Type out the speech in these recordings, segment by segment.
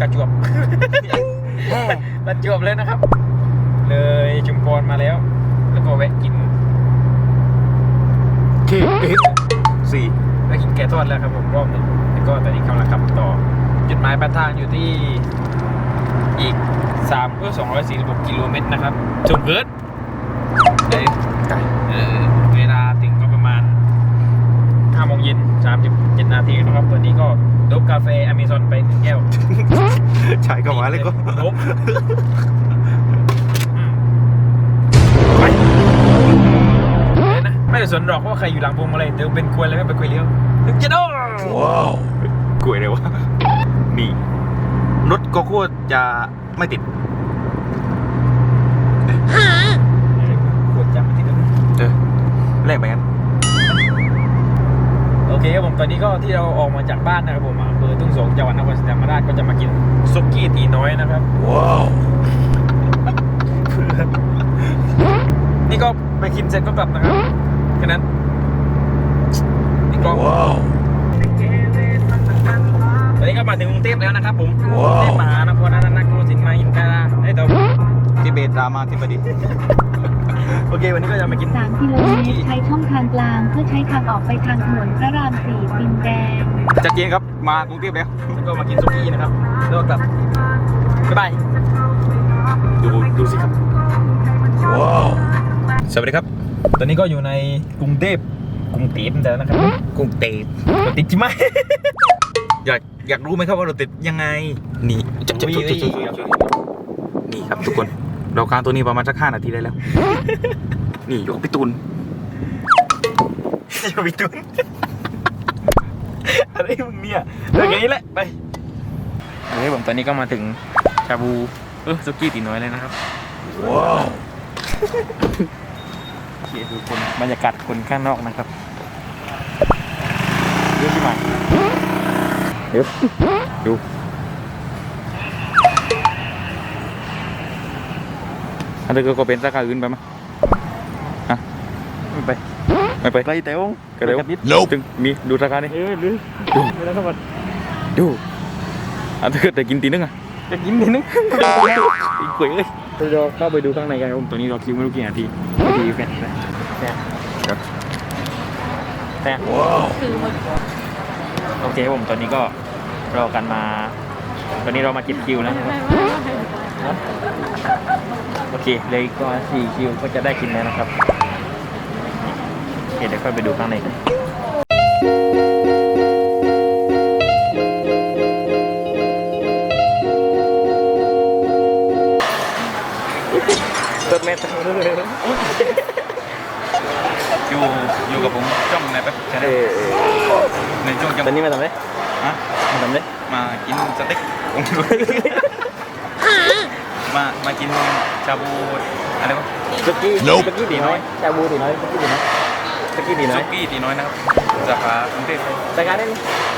กระจวบ ประจวบเลยนะครับ เลยชุมพรมาแล้ว แล้วก็แวะกินเคเอสสี่แวะกินแกงทอดแล้วครับผมรอบหนึงแล้วก็ตอนนี้กำลังขับต่อ จุดหมายปลายทางอยู่ที่อีก3เพื่อ246กิโลเมตรนะครับชมเกิดเลยเออเวลาถึงก็ประมาณ5โมงเย็น37นาทีนะครับตอนนี้ก็ ดบกาแฟอเมซอนไปหนึ่งแก้วชายก็มาเลยก็ลบอืมไปเลยนะไม่ได้สนหรอกว่าใครอยู่หลังพวงมาลัยเดี๋ยวเป็นควยอะไรไม่เป็นควยเลี้ยวถึงจะโดนว้าวกล้วยเลยวะนี่รถก็โคตรจะไม่ติดกดจำไม่ติดแล้วเออแรกไปกัน ตอนนี้ก็ที่เราออกมาจากบ้านนะครับผมอำเภอทุ่งสงจังหวัดนครศรีธรรมราชก็จะมากินซุกี้ตีน้อยนะครับว้าวนี่ก็ไปกินเสร็จก็กลับนะครับแค่นั้นนี่ก็ว้าวตอนนี้ก็มาถึงกรุงเทพแล้วนะครับผมว้าวกรุงเทพมหานครนันทนครสินมาอินทราไอ้ยเดี๋ยวที่เบตรามาที่บดี โอเค วันนี้ก็จะมากิน 3กิโลเมตรใช้ช่องทางกลาง เพื่อใช้ทางออกไปทางถนนพระราม4ดินแดง จัดเจนครับ มากรุงเทพแล้วแล้วก็มากินซุกี้นะครับ แล้วก็กลับ บ๊ายบาย ดูดูสิครับ ว้าว สวัสดีครับ ตอนนี้ก็อยู่ในกรุงเทพกรุงเทพแต่นะครับ กรุงเทพรถติดใช่ไหมอยากอยากรู้ไหมครับว่ารถติดยังไง นี่จะจะอุ้ยจะจะจะนี่ครับทุกคน เราค้างตัวนี้ประมาณสักห้านาทีได้แล้ว นี่ยกพี่ตูนอย่าไปจุนอะไรมึงเนี่ยอย่างนี้แหละไปโอเคผมตอนนี้ก็มาถึงชาบู เออซุกี้ตีน้อยเลยนะครับ ว้าวโอเคทุกคนบรรยากาศคนข้างนอกนะครับเยอะที่ไหนเดี๋ยวดู อันนี้ก็เป็นสาขาอื่นไปมั้ยฮะไม่ไปไม่ไปไกลแต่วงก็เร็วนิดจึงมีดูสาขานี่เออหรือดูไม่ได้ทั้งหมดดูอันนี้แต่กินตีนึงอะจะกินนิดนึงอีกกล้วยเอ้ยเราเข้าไปดูข้างในกันครับผมตัวนี้เราคิวไม่รู้กี่นาทีนาทีแค่แค่แค่ว้าวโอเคครับผมตอนนี้ก็รอกันมา ตอนนี้เรามาเก็บคิวแล้ว นะครับโอเคเลยก็สี่คิวก็จะได้กินแล้วนะครับโอเคเดี๋ยวค่อยไปดูข้างในกันเติมเม็ดอยู่อยู่กับผมจ้องในแป๊บแค่เอนี้อในช่วงจะตอนนี้มาทำไรฮะมาทำไรมากินสเต็กมามากินชาบูอะไรวะสกี้สกี้ตีน้อยชาบูตีน้อยสกี้ตีน้อยสกี้ตีน้อซุยกี้ตีน้อยนะครับสาขากรุงเทพสาขาได้ไหม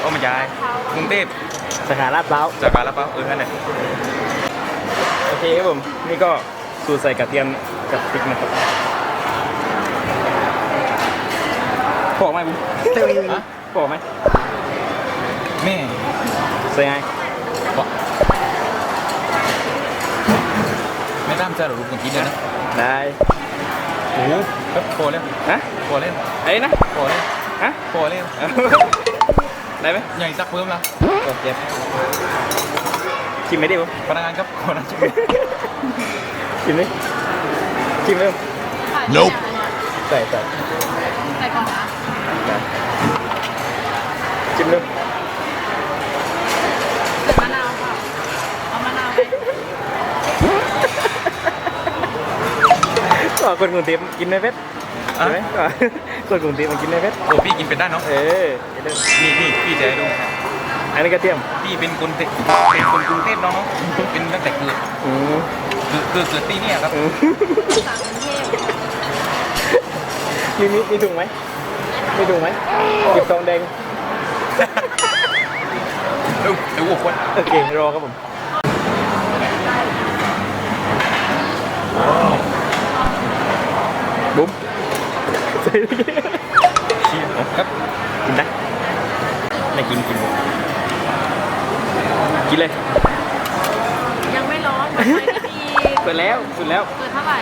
โอ้ไม่ใช่กรุงเทพสาขาลาดพร้าว สาขาละเปล่าเออนั่นแหละโอเคครับผม นี่ก็สูตรใส่กระเทียมกับพริกนะครับพอไหมบุ้มพอไหมแม่ใส่ไง ไม่ตามใจหรอกลูกกินเลยนะได้โอ้โหครับพอแล้วฮะพอเล่นไอ้นะพอเล่นฮะพอเล่นได้ไหมใหญ่สักเพิ่มแล้วโอเคชิมไหมดิบุ้มพนักงานครับขอนะชิมชิมดิชิมเริ่ม Nope ใส่ใส่ใส่ก่อนนะชิมเริ่ม ก็คนกรุงเทพกินในเฟสใช่ไหมก็คนกรุงเทพมันกินในเฟสโอ้พี่กินเป็นได้เนาะเออเดี๋ยวเริ่มนี่นี่พี่จะให้ดูอันนี้กระเทียมพี่เป็นคนเทเป็นคนกรุงเทพเนาะเนาะเป็นตั้งแต่เกิดอืมคือคือเกิดที่เนี่ยครับอืมสั่งกรุงเทพมีมีมีถุงไหมมีถุงไหมเก็บซองแดงเดี๋ยวเดี๋ยวอ้วกวันโอเครอครับผมบุ๊ม เลยชี้ครับกินได้ไม่กินกินกินเลย ยังไม่ร้อนเปิดดีเปิดแล้วสุดแล้ว เปิดเท่าไหร่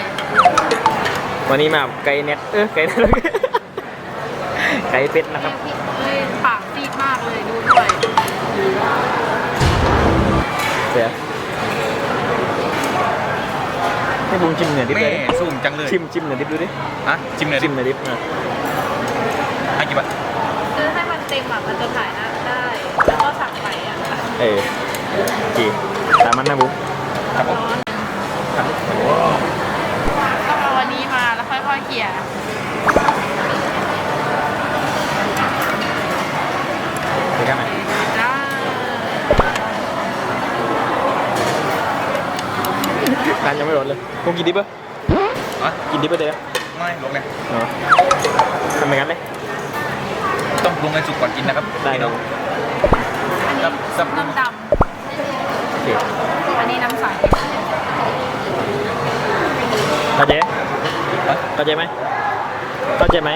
วันนี้มาไกลเน็ตเออไกลเน็ตไกลเป็ดนะครับ ให้บุ้งชิมหน่อยดิแม่เลยสูงจังเลยชิมชิมหน่อยดิดูดิฮะจิ้มเลยดิชิมหน่อยดิอะให้กี่บาทคือให้มันเต็มอะมันจะถ่ายหน้าได้ แล้วก็สั่งไปอะเออโอเคตามมันนะบุ้งครับผมต้องเอาวันนี้มาแล้วค่อยๆเขี่ย ไปกันไหน ได้ ร้านยังไม่ร้อนเลยบุ้งกินดิบปะอะกินดิบปะเดี๋ยวไม่ลงเลยเนาะทำไมกันเลยต้องปรุงให้สุกก่อนกินนะครับได้ครับครับสับปรุงน้ำดโอเคำอันนี้น้ำใสเข้าใจฮะเข้าใจไหมเข้าใจไหม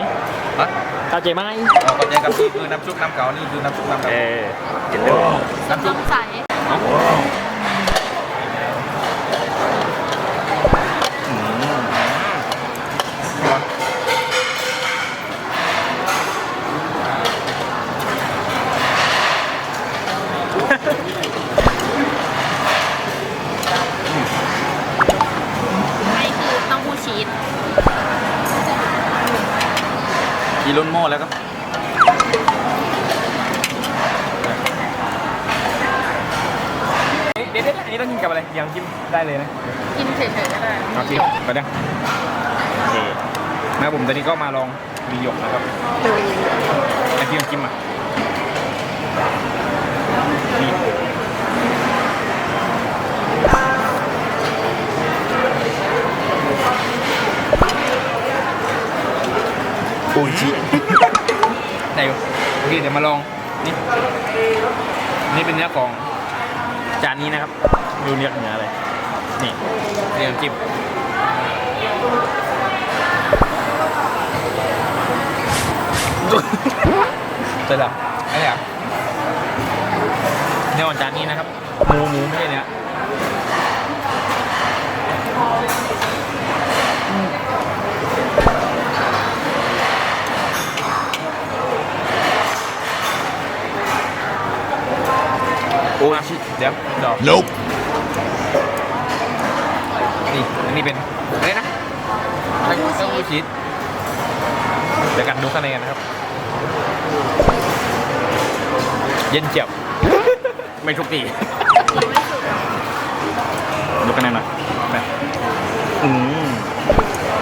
ฮะเข้าใจไหมอ๋อเข้าใจครับนี่คือน้ำซุปน้ำเก่านี่คือน้ำซุปน้ำเอเก่าอเห็นด้วยน้ำซุปน้ำใส ชีสกีล้นหม้อแล้วครับเดี๋ยวเดี๋ยวอันนี้ต้องกินกับอะไรยังจิ้มได้เลยนะกินเฉยๆก็ได้โอเคไปเด้อโอเคนะครับผมตอนนี้ก็มาลองมีหยกนะครับไอที่น้ำจิ้มอะนี่ เคเดี๋ยวมาลองนี่นี่เป็นเนื้อของจานนี้นะครับไม่รู้เรียกเนื้ออะไรนี่เรียกน้ำจิ้มเสร็จแล้วไอ้เนี่ยเนื้ออ่อนจานนี้นะครับหมูหมูไม่ใช่เนื้อ โอ้ชิเดี๋ยวดอก Nope นี่อันนี้เป็นอะไรนะเต้าหู้ชีสเดี๋ยวกันดูข้างในกันนะครับ เย็นเจียบ ไม่ทุกทีเราไม่สุกดูข้างในหน่อยไปอืม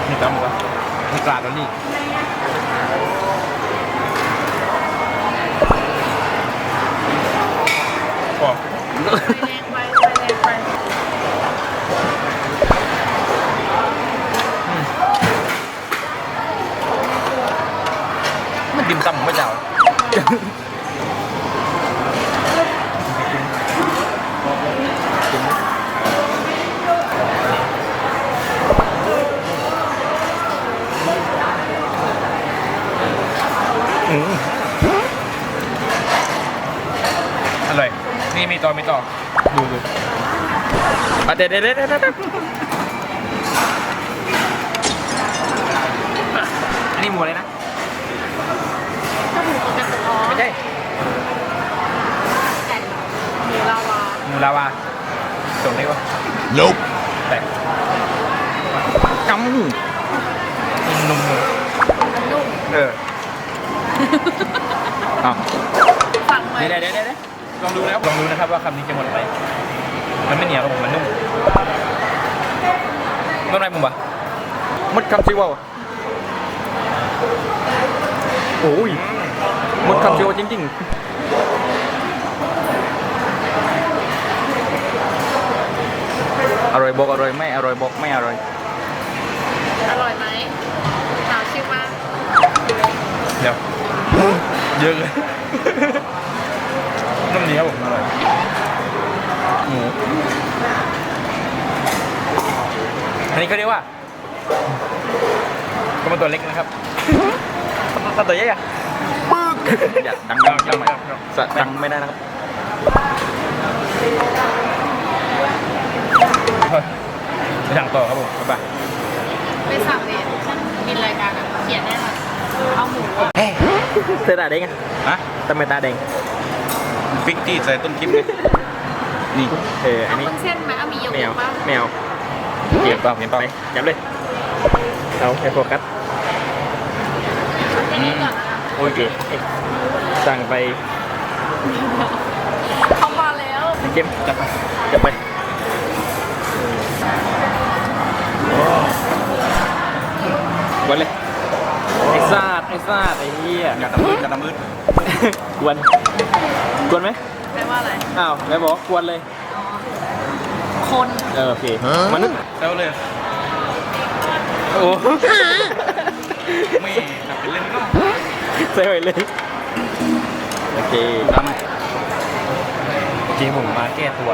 นี่ตั้มก็นี่กลาดแล้วนี่พอ ไฟแรงไปไฟแรงไป มันดิมตั้มไม่เจ้าอืมอร่อย นี่มีต่อมีต่อดูดูอะเด็ดเด็ดเด็ดเด็ดเด็ดอันนี้หมูอะไรนะถ้าหมูกระตุกอ๋อไม่ใช่หมูลาวาหมูลาวาส่งได้ปะ Nope แต่กำนุ่มมันนุ่มเออ อ้าวฝั่งไหมเดี๋ยวเดี๋ยวเดี๋ยวเดี๋ยว ลองดูนะครับลองดูนะครับว่าคำนี้จะหมดไหมมันไม่เหนียวครับผมมันนุ่มต้นไรมุมปะมดคำชิวาวะโอ้ยมดคำชิวาวจริงๆ อร่อยบอกอร่อยไม่อร่อยบอกไม่อร่อย อร่อยไหมหนาวชิวมากเดี๋ยวเยอะเลย น้ำเนี้ยวผมอร่อยหมูอันนี้เขาเรียกว่าก็มันตัวเล็กนะครับถ้าตัวใหญ่อะปึ๊กอย่าดังดังดังสะดังไม่ได้นะครับเดี๋สั่งต่อครับผมบ๊ายบายไปสั่งเลยบินรายการอะเขียนแน่นอนเอาหมูอะเธอตาแดงอะฮะทำไมตาแดง ฟิกที่ใส่ต้นคลิปเลยนี่เอออันนี้วุ้นเส้นไหมเอามีโยไม่เกิเอาร์ตป่ะไม่เก็บเปล่าเก็บเปล่าไปจับเลยเอาให้โฟกัสแค่นี้ก่อนนะโอเคสั่งไปเขามาแล้วเกมจับไปจับไปกวนเลยไอ้ซาดไอ้ซาดไอ้เหี้ยอย่าตะมืดอย่าตะมืดกวน กวนไหมแปลว่าอะไร อ้าวแล้วบอกว่ากวนเลย คนเออโอเคมนุษย์เซลเลยโอ้ไม่ทำเป็นเล่นเนาะใส่ไปเลยโอเคทจริงผมมาแก้ตัว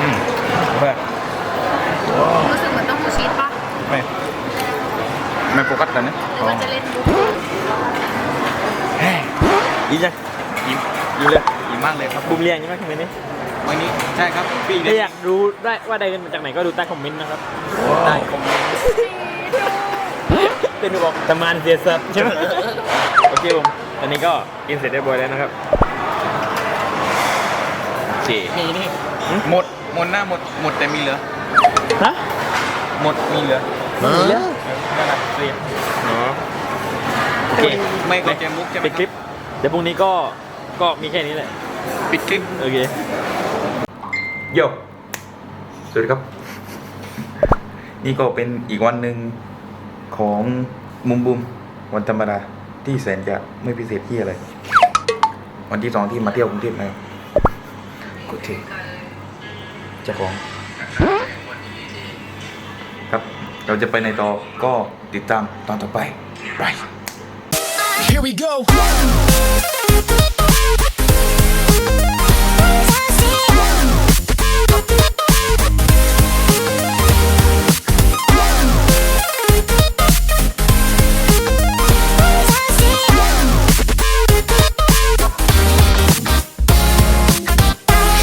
อืมเพื่อรู้สึกเหมือนต้องมูชีสป่ะไม่ำไม่โฟกัสกันนะหรือว่าจะเล่น ยิ้มยังยิ้มยิ้มเลยยิ้มมากเลยครับบูมเรียงใช่ไหมคอมเมนต์นี้วันนี้ใช่ครับพี่ถ้าได้อยากรู้ได้ว่าได้เงินมาจากไหนก็ดูใต้คอมเมนต์นะครับได้คอมเมนต์เป็นบอกตำนานเสียสัตว์ใช่ไหมโอเคผมตอนนี้ก็กินเสร็จเรียบร้อยแล้วนะครับสี่นี่นี่หมดหมดหน้าหมดหมดแต่มีเหลือฮะหมดมีเหลือไม่มีแล้วนั่นแหละเรียนอ๋อโอเคไม่เข้าใจมุกใช่ไหมปิดคลิปเดี๋ยวพรุ่งนี้ก็ก็มีแค่นี้แหละ ปิดคลิปโอเคโยสวัสดีครับ นี่ก็เป็นอีกวันหนึ่งของมุมบุมวันธรรมดาที่แสนจะไม่พิเศษที่อะไร วันที่สองที่มาเที่ยวกรุงเทพนะครับกดเทเจ้าของ ครับ เราจะไปในต่อก็ติดตามตอนต่อไป ไป Here we go.